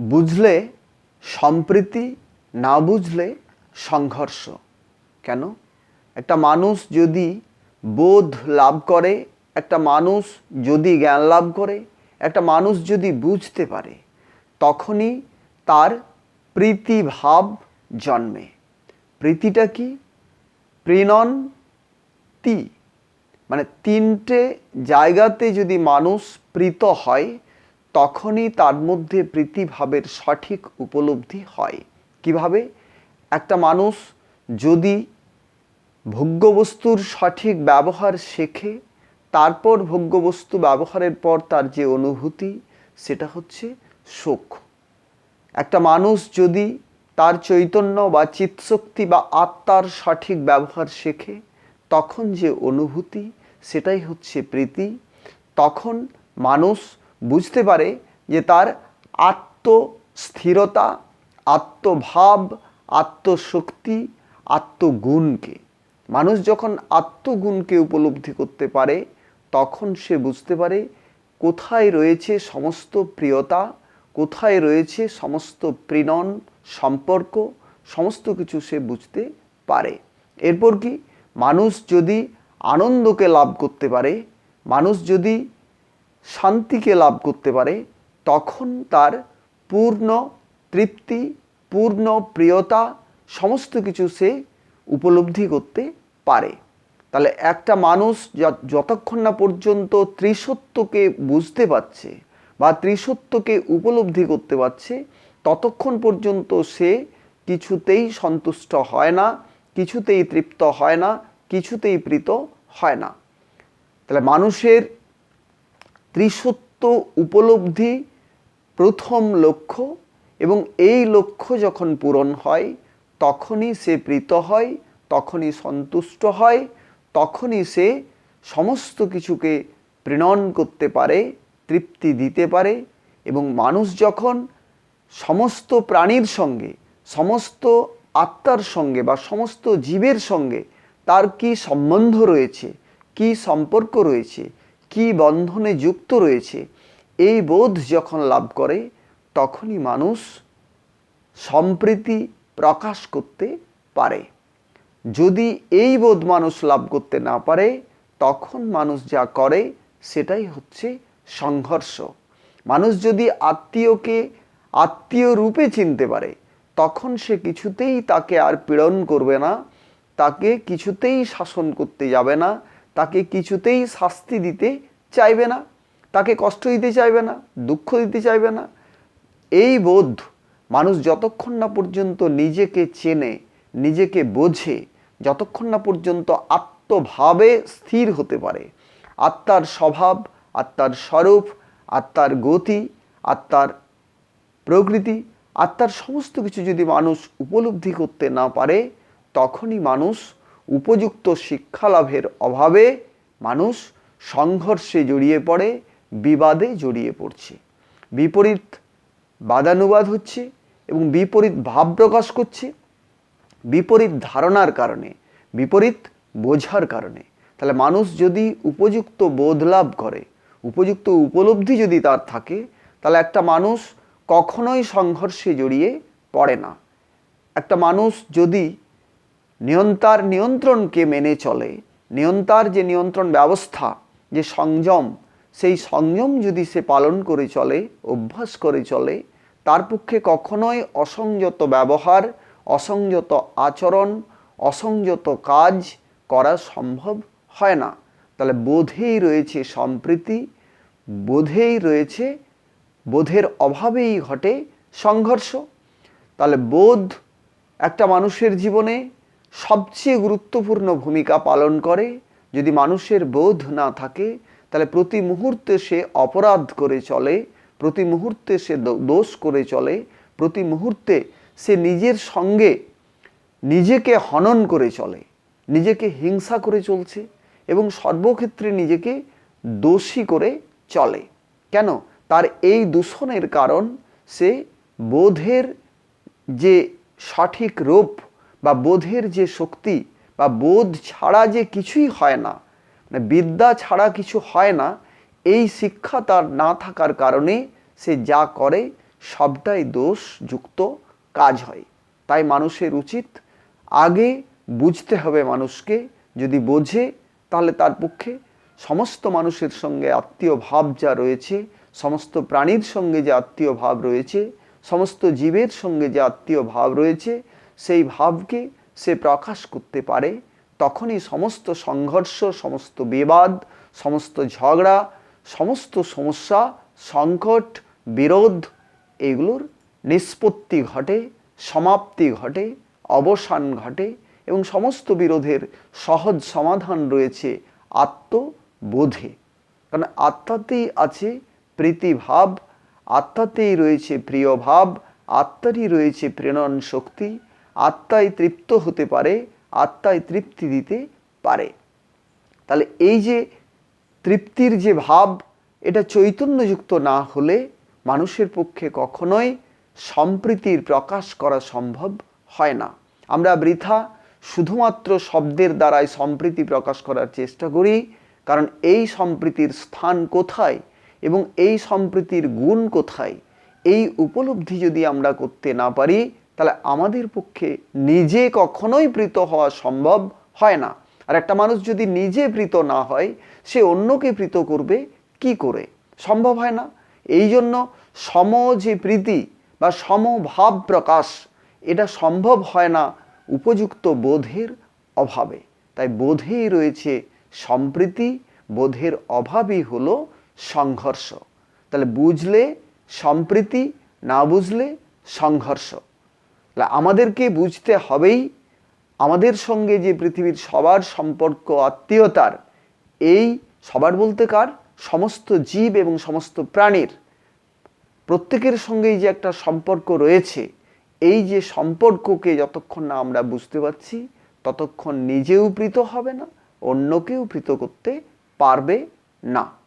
বুঝলে সম্প্রীতি, না বুঝলে সংঘর্ষ। কেন? একটা মানুষ যদি বোধ লাভ করে, একটা মানুষ যদি জ্ঞান লাভ করে, একটা মানুষ যদি বুঝতে পারে, তখনই তার প্রীতিভাব জন্মে। প্রীতিটা কি? প্রেণন তি মানে তিনটে জায়গাতে যদি মানুষ প্রীত হয় তখনই তার মধ্যে প্রীতিভাবের সঠিক উপলব্ধি হয়। কীভাবে? একটা মানুষ যদি ভোগ্যবস্তুর সঠিক ব্যবহার শেখে, তারপর ভোগ্যবস্তু ব্যবহারের পর তার যে অনুভূতি, সেটা হচ্ছে সুখ একটা মানুষ যদি তার চৈতন্য বা চিৎশক্তি বা আত্মার সঠিক ব্যবহার শেখে, তখন যে অনুভূতি, সেটাই হচ্ছে প্রীতি। তখন মানুষ বুঝতে পারে যে তার আত্মস্থিরতা, আত্মভাব, আত্মশক্তি, আত্মগুণকে, মানুষ যখন আত্মগুণকে উপলব্ধি করতে পারে, তখন সে বুঝতে পারে কোথায় রয়েছে সমস্ত প্রিয়তা, কোথায় রয়েছে সমস্ত প্রেণন সম্পর্ক, সমস্ত কিছু সে বুঝতে পারে। এরপর কি? মানুষ যদি আনন্দকে লাভ করতে পারে, মানুষ যদি শান্তিকে লাভ করতে পারে, তখন তার পূর্ণ তৃপ্তি, পূর্ণ প্রিয়তা সমস্ত কিছু সে উপলব্ধি করতে পারে। তাহলে একটা মানুষ যতক্ষণ না পর্যন্ত ত্রিসত্যকে বুঝতে পারছে বা ত্রিসত্যকে উপলব্ধি করতে পারছে, ততক্ষণ পর্যন্ত সে কিছুতেই সন্তুষ্ট হয় না, কিছুতেই তৃপ্ত হয় না, কিছুতেই প্রীত হয় না। তাহলে মানুষের ত্রিসত্য উপলব্ধি প্রথম লক্ষ্য এবং এই লক্ষ্য যখন পূরণ হয়, তখনই সে প্রীত হয়, তখনই সন্তুষ্ট হয়, তখনই সে সমস্ত কিছুকে প্রণয়ন করতে পারে, তৃপ্তি দিতে পারে এবং মানুষ যখন সমস্ত প্রাণীর সঙ্গে, সমস্ত আত্মার সঙ্গে বা সমস্ত জীবের সঙ্গে তার কি সম্বন্ধ রয়েছে, কি সম্পর্ক রয়েছে কি বন্ধনে যুক্ত রয়েছে, এই বোধ যখন লাভ করে, তখনই মানুষ সম্প্রীতি প্রকাশ করতে পারে। যদি এই বোধ মানুষ লাভ করতে না পারে, তখন মানুষ যা করে, সেটাই হচ্ছে সংঘর্ষ। মানুষ যদি আত্মীয়কে আত্মীয় রূপে চিনতে পারে, তখন সে কিছুতেই তাকে আর পীড়ন করবে না, তাকে কিছুতেই শাসন করতে যাবে না তাকে কিছুতেই শাস্তি দিতে চাইবে না, তাকে কষ্ট দিতে চাইবে না, দুঃখ দিতে চাইবে না। এই বোধ মানুষ যতক্ষণ না পর্যন্ত নিজেকে চেনে, নিজেকে বোঝে, যতক্ষণ না পর্যন্ত আত্মভাবে স্থির হতে পারে, আত্মার স্বভাব, আত্মার স্বরূপ, আত্মার গতি, আত্মার প্রকৃতি, আত্মার সমস্ত কিছু যদি মানুষ উপলব্ধি করতে না পারে, তখনই মানুষ উপযুক্ত শিক্ষা লাভের অভাবে মানুষ সংঘর্ষে জড়িয়ে পড়ে, বিবাদে জড়িয়ে পড়ছে। বিপরীত বাদানুবাদ হচ্ছে এবং বিপরীত ভাব প্রকাশ করছে, বিপরীত ধারণার কারণে, বিপরীত বোঝার কারণে। তাহলে মানুষ যদি উপযুক্ত বোধ লাভ করে, উপযুক্ত উপলব্ধি যদি তার থাকে, তাহলে একটা মানুষ কখনোই সংঘর্ষে জড়িয়ে পড়ে না। একটা মানুষ যদি নিয়ন্তার নিয়ন্ত্রণকে মেনে চলে। নিয়ন্তার যে নিয়ন্ত্রণ ব্যবস্থা, যে সংযম, সেই সংযম যদি সে পালন করে চলে, অভ্যাস করে চলে, তার পক্ষে কখনোই অসংযত ব্যবহার, অসংযত আচরণ, অসংযত কাজ করা সম্ভব হয় না। তাহলে বোধেই রয়েছে সম্প্রীতি, বোধেই রয়েছে, বোধের অভাবেই ঘটে সংঘর্ষ। তাহলে বোধ একটা মানুষের জীবনে সবচেয়ে গুরুত্বপূর্ণ ভূমিকা পালন করে। যদি মানুষের বোধ না থাকে, তাহলে প্রতি মুহূর্তে সে অপরাধ করে চলে, প্রতি মুহূর্তে সে দোষ করে চলে, প্রতি মুহূর্তে সে নিজের সঙ্গে নিজেকে হনন করে চলে, নিজেকে হিংসা করে চলছে এবং সর্বক্ষেত্রে নিজেকে দোষী করে চলে। কেন? তার এই দূষণের কারণ সে বোধের যে সঠিক রূপ বা বোধের যে শক্তি বা বোধ ছাড়া যে কিছুই হয় না মানে বিদ্যা ছাড়া কিছু হয় না, এই শিক্ষা তার না থাকার কারণে সে যা করে সবটাই দোষ যুক্ত কাজ হয়। তাই মানুষের উচিত আগে বুঝতে হবে মানুষকে, যদি বোঝে তাহলে তার পক্ষে সমস্ত মানুষের সঙ্গে আত্মীয় ভাব যা রয়েছে, সমস্ত প্রাণীর সঙ্গে যে আত্মীয় ভাব রয়েছে, সমস্ত জীবের সঙ্গে যে আত্মীয় ভাব রয়েছে সেই ভাবকে সে প্রকাশ করতে পারে, তখনই সমস্ত সংঘর্ষ, সমস্ত বিবাদ, সমস্ত ঝগড়া, সমস্ত সমস্যা, সংকট, বিরোধ এগুলোর নিষ্পত্তি ঘটে, সমাপ্তি ঘটে, অবসান ঘটে এবং সমস্ত বিরোধের সহজ সমাধান রয়েছে আত্মবোধে। কারণ আত্মাতেই আছে প্রীতিভাব, আত্মাতেই রয়েছে প্রিয় ভাব আত্মারই রয়েছে প্রেরণ শক্তি আত্মাই তৃপ্ত হতে পারে, আত্মাই তৃপ্তি দিতে পারে। তাহলে এই যে তৃপ্তির যে ভাব, এটা চৈতন্যযুক্ত না হলে মানুষের পক্ষে কখনোই সম্প্রীতির প্রকাশ করা সম্ভব হয় না। আমরা বৃথা শুধুমাত্র শব্দের দ্বারাই সম্প্রীতি প্রকাশ করার চেষ্টা করি, কারণ এই সম্প্রীতির স্থান কোথায় এবং এই সম্প্রীতির গুণ কোথায়, এই উপলব্ধি যদি আমরা করতে না পারি তাহলে আমাদের পক্ষে নিজে কখনোই প্রীত হওয়া সম্ভব হয় না। আর একটা মানুষ যদি নিজে প্রীত না হয়, সে অন্যকে প্রীত করবে কি করে? সম্ভব হয় না। এই জন্য সম যে প্রীতি বা সমভাব প্রকাশ, এটা সম্ভব হয় না উপযুক্ত বোধের অভাবে। তাই বোধেই রয়েছে সম্প্রীতি, বোধের অভাবই হলো সংঘর্ষ। তাহলে বুঝলে সম্প্রীতি, না বুঝলে সংঘর্ষ। আমাদেরকে বুঝতে হবেই আমাদের সঙ্গে যে পৃথিবীর সবার সম্পর্ক, আত্মীয়তার, এই সবার বলতে কার? সমস্ত জীব এবং সমস্ত প্রাণীর। প্রত্যেকের সঙ্গেই যে একটা সম্পর্ক রয়েছে, এই যে সম্পর্ককে যতক্ষণ না আমরা বুঝতে পারছি, ততক্ষণ নিজেও প্রীত হবে না, অন্যকেও প্রীত করতে পারবে না।